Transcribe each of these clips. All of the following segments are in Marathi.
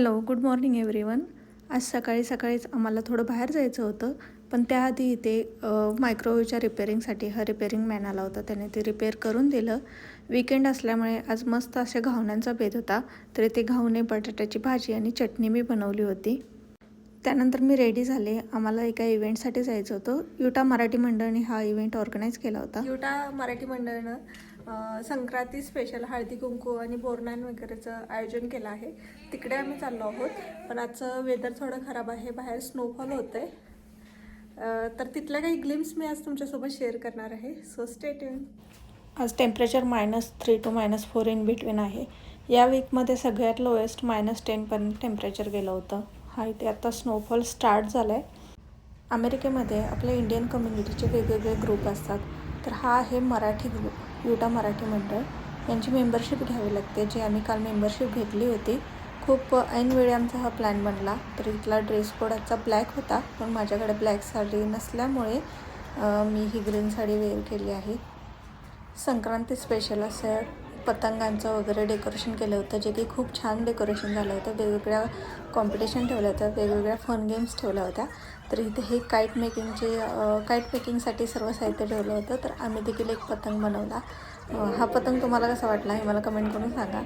Hello good morning everyone. आज सकाळी सकाळीच आम्हाला थोडं बाहेर जायचं होतं पण त्याआधी इथे मायक्रोवेवच्या रिपेअरिंगसाठी हा रिपेअरिंग मॅन आला होता. त्याने ते रिपेअर करून दिलं. विकेंड असल्यामुळे आज मस्त अशा घावण्यांचा बेत होता तर इथे घावणे बटाट्याची भाजी आणि चटणी मी बनवली होती. त्यानंतर मी रेडी झाले. आम्हाला एका इव्हेंटसाठी जायचं होतं. युटा मराठी मंडळाने हा इव्हेंट ऑर्गनाईज केला होता. युटा मराठी मंडळानं संक्रांती स्पेशल हळदी कुंकू आणि बोरनान वगैरेचं आयोजन केलं आहे. तिकडे आम्ही चाललो आहोत. पण आजचं वेदर थोडं खराब आहे. बाहेर स्नोफॉल होतं आहे तर तिथल्या काही ग्लिम्स मी आज तुमच्यासोबत शेअर करणार आहे. सो स्टेट आज temperature minus three to minus four in between आहे. या वीकमध्ये सगळ्यात लोएस्ट मायनस टेनपर्यंत टेम्परेचर गेलं होतं. हा इथे आता स्नोफॉल स्टार्ट झाला आहे अमेरिकेमध्ये आपल्या इंडियन कम्युनिटीचे वेगवेगळे ग्रुप असतात. तर हा आहे मराठी ग्रुप युटा मराठी मंडळ यांची मेंबरशिप घ्यावी लागते जी आम्ही काल मेंबरशिप घेतली होती. खूप ऐनवेळी आमचा हा प्लॅन बनला. तर इथला ड्रेस कोड आजचा ब्लॅक होता पण माझ्याकडे ब्लॅक साडी नसल्यामुळे मी ही ग्रीन साडी वेअर केली आहे. संक्रांती स्पेशल असं पतंगांचं वगैरे डेकोरेशन केलं होतं जे की खूप छान डेकोरेशन झालं होतं. वेगवेगळ्या कॉम्पिटिशन ठेवल्या होत्या वेगवेगळ्या फन गेम्स ठेवल्या होत्या. तर इथे हे काईट मेकिंगचे काईट मेकिंगसाठी सर्व साहित्य ठेवलं होतं. तर आम्ही देखील एक पतंग बनवला. हा पतंग तुम्हाला कसा वाटला हे मला कमेंट करून सांगा.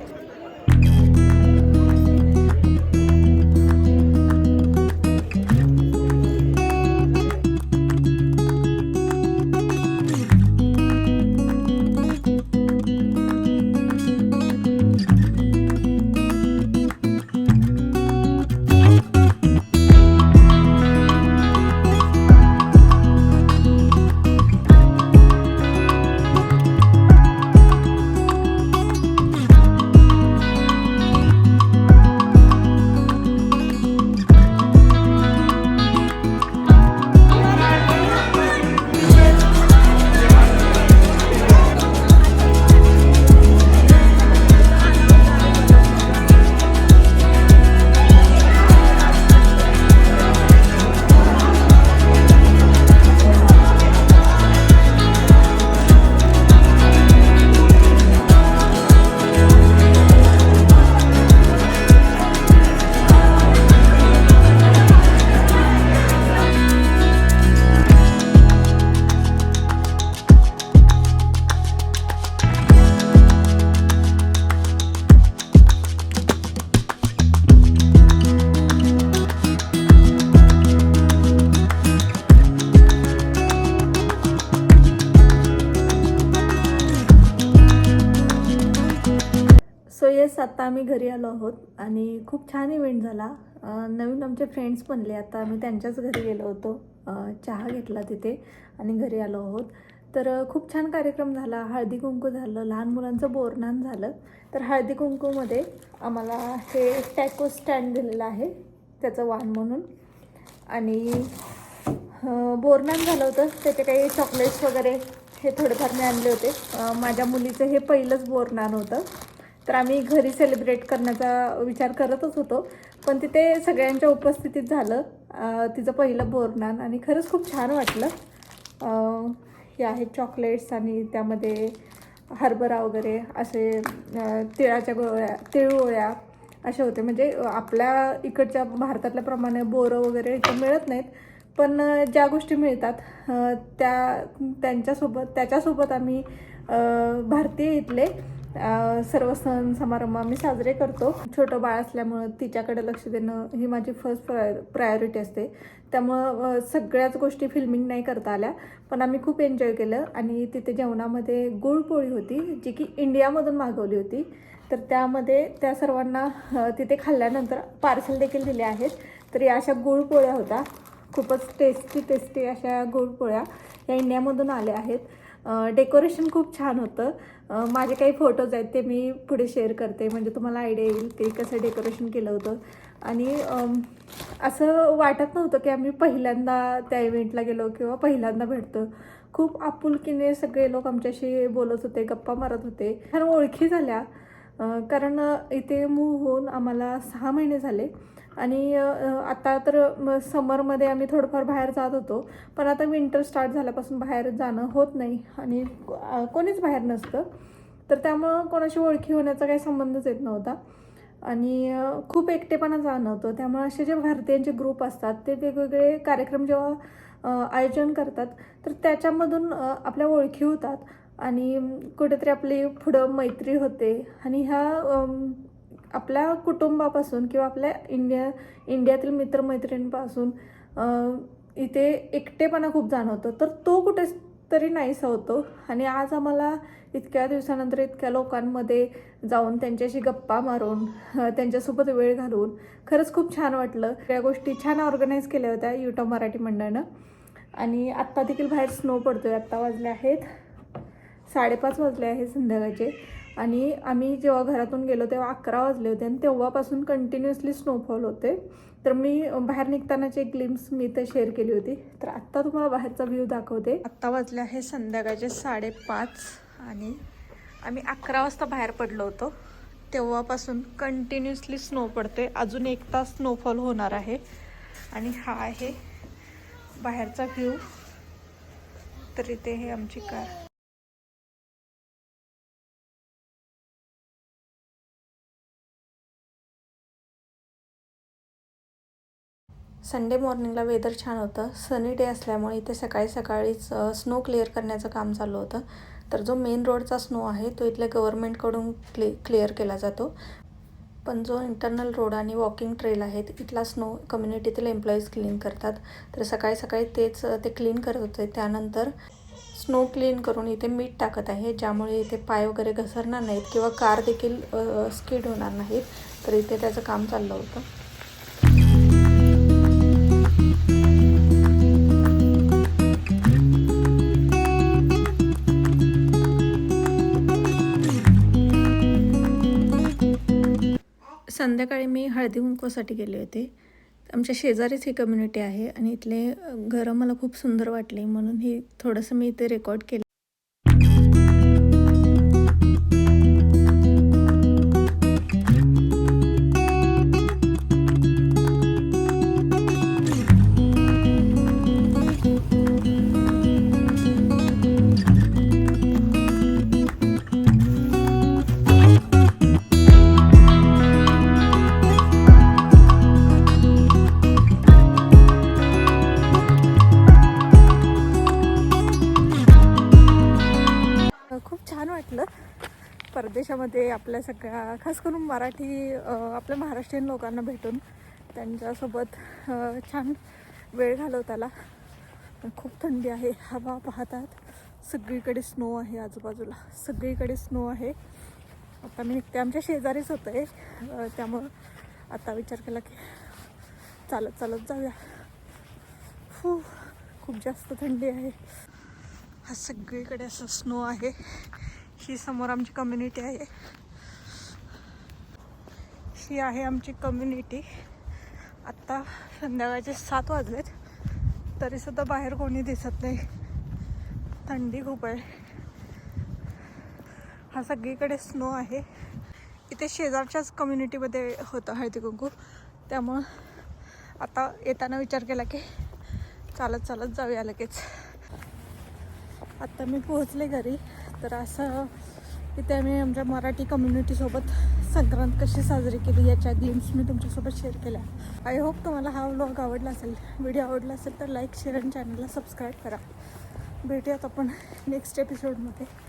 आत्ता आम्ही घरी आलो आहोत आणि खूप छान इव्हेंट झाला. नवीन आमचे फ्रेंड्स बनले आता आम्ही त्यांच्याच घरी गेलो होतो. चहा घेतला तिथे आणि घरी आलो आहोत. तर खूप छान कार्यक्रम झाला. हळदी कुंकू झालं. लहान मुलांचं बोरनान झालं. तर हळदी कुंकूमध्ये आम्हाला हे टॅको स्टँड दिलेलं आहे. त्याचं वाण म्हणून. आणि बोरनान झालं होतं. त्याचे काही चॉकलेट्स वगैरे हे थोडेफार मी आणले होते. माझ्या मुलीचं हे पहिलंच बोरनान होतं. तर आम्ही घरी सेलिब्रेट करण्याचा विचार करतच होतो. पण तिथे सगळ्यांच्या उपस्थितीत झालं. तिचं पहिलं बोरनान आणि खरंच खूप छान वाटलं. हे आहेत चॉकलेट्स आणि त्यामध्ये हरभरा वगैरे असे तिळाच्या गोळ्या तिळगोळ्या असे होते. म्हणजे आपल्या इकडच्या भारतातल्याप्रमाणे बोरं वगैरे इथं मिळत नाहीत. पण ज्या गोष्टी मिळतात त्या त्यांच्यासोबत त्याच्यासोबत आम्ही भारतीय इथले सर्व सण समारंभ आम्ही साजरे करतो. छोटं बाळ असल्यामुळं तिच्याकडे लक्ष देणं ही माझी फर्स्ट प्राय प्रायोरिटी असते. त्यामुळं सगळ्याच गोष्टी फिल्मिंग नाही करता आल्या. पण आम्ही खूप एन्जॉय केलं आणि तिथे जेवणामध्ये गुळपोळी होती जी की इंडियामधून मागवली होती. तर त्यामध्ये त्या सर्वांना तिथे खाल्ल्यानंतर पार्सल देखील दिले आहेत. तर या अशा गुळपोळ्या होत्या. खूपच टेस्टी टेस्टी अशा गुळपोळ्या या इंडियामधून आल्या आहेत. डेकोरेशन खूप छान होतं. माझे काही फोटोज आहेत ते मी पुढे शेअर करते. म्हणजे तुम्हाला आयडिया येईल ते कसं डेकोरेशन केलं होतं. आणि असं वाटत नव्हतं की आम्ही पहिल्यांदा त्या इव्हेंटला गेलो किंवा पहिल्यांदा भेटतो. खूप आपुलकीने सगळे लोक आमच्याशी बोलत होते गप्पा मारत होते. छान ओळखी झाल्या. कारण इथे मूव होऊन आम्हाला सहा महिने झाले. आणि आता तर समरमध्ये आम्ही थोडंफार बाहेर जात होतो. पण आता विंटर स्टार्ट झाल्यापासून बाहेर जाणं होत नाही आणि कोणीच बाहेर नसतं. तर त्यामुळं कोणाशी ओळखी होण्याचा काही संबंधच येत नव्हता. आणि खूप एकटेपणा जाणवतो त्यामुळे असे जे भारतीयांचे ग्रुप असतात ते वेगवेगळे कार्यक्रम जेव्हा आयोजन करतात तर त्याच्यामधून आपल्या ओळखी होतात. आणि कुठेतरी आपली पुढं मैत्री होते. आणि ह्या आपल्या कुटुंबापासून किंवा आपल्या इंडिया इंडियातील मित्रमैत्रिणींपासून इथे एकटेपणा खूप जाणवतो. तर तो कुठे तरी नाहीसा होतो. आणि आज आम्हाला इतक्या दिवसानंतर इतक्या लोकांमध्ये जाऊन त्यांच्याशी गप्पा मारून त्यांच्यासोबत वेळ घालवून खरंच खूप छान वाटलं. सगळ्या गोष्टी छान ऑर्गनाईज केल्या होत्या युट्यूब मराठी मंडळानं. आणि आत्ता देखील बाहेर स्नो पडतो आहे आत्ता वाजले आहेत साडेपाच वाजले आहे संध्याकाळचे. आणि आम्ही जेव्हा घरातून गेलो तेव्हा अकरा वाजले होते आणि तेव्हापासून कंटिन्युअसली स्नोफॉल होते. तर मी बाहेर निघतानाची एक ग्लिम्स मी इथे शेअर केली होती. तर आत्ता तुम्हाला बाहेरचा व्ह्यू दाखवते. आत्ता वाजले आहे संध्याकाळचे साडेपाच आणि आम्ही अकरा वाजता बाहेर पडलो होतो. तेव्हापासून कंटिन्युअसली स्नो पडते. अजून एक तास स्नोफॉल होणार आहे. आणि हा आहे बाहेरचा व्ह्यू तर इथे हे आमची कार संडे मॉर्निंगला वेदर छान होतं. सनी डे असल्यामुळे इथे सकाळी सकाळीच स्नो क्लिअर करण्याचं काम चालू होतं. तर जो मेन रोडचा स्नो आहे तो इथल्या गव्हर्मेंटकडून क्लि क्लिअर केला जातो. पण जो इंटरनल रोड आणि वॉकिंग ट्रेल आहेत इथला स्नो कम्युनिटीतील एम्प्लॉईज क्लीन करतात. तर सकाळी सकाळी तेच ते क्लीन करत होते. त्यानंतर स्नो क्लीन करून इथे मीठ टाकत आहे ज्यामुळे इथे पाय वगैरे घसरणार नाहीत किंवा कार देखील स्किड होणार नाहीत. तर इथे त्याचं काम चाललं होतं. संध्याकाळी मी हळदी कुंकूसाठी गेले होते. आमच्या शेजारीच ही कम्युनिटी आहे आणि इथले घरं मला खूप सुंदर वाटले म्हणून ही थोडंसं मी इथे रेकॉर्ड केलं. मध्ये आपल्या सगळ्या खास करून मराठी आपल्या महाराष्ट्रीयन लोकांना भेटून त्यांच्यासोबत छान वेळ घालवताला. खूप थंडी आहे हवा पाहतात. सगळीकडे स्नो आहे आजूबाजूला. सगळीकडे स्नो आहे. आता मी निघते. आमच्या शेजारीच होतं आहे त्यामुळं आता विचार केला की चालत चालत जाऊया. फू खूप जास्त थंडी आहे. हा सगळीकडे असं स्नो आहे. ही समोर आमची कम्युनिटी आहे. ही आहे आमची कम्युनिटी आत्ता संध्याकाळचे सात वाजलेत. तरीसुद्धा बाहेर कोणी दिसत नाही. थंडी खूप आहे. हा सगळीकडे स्नो आहे. इथे शेजारच्याच कम्युनिटीमध्ये होतं हळदी कुंकू. त्यामुळं आता येताना विचार केला की चालत चालत जाऊया लगेच. आत्ता मी पोहोचले घरी. तर असं इथे आम्ही आमच्या मराठी कम्युनिटीसोबत संक्रांत कशी साजरी केली याच्या ग्लिम्स मी तुमच्यासोबत शेअर केल्या. आय होप तुम्हाला हा व्लॉग आवडला असेल व्हिडिओ आवडला असेल तर लाईक शेअर आणि चॅनलला सबस्क्राईब करा. भेटूयात आपण नेक्स्ट एपिसोडमध्ये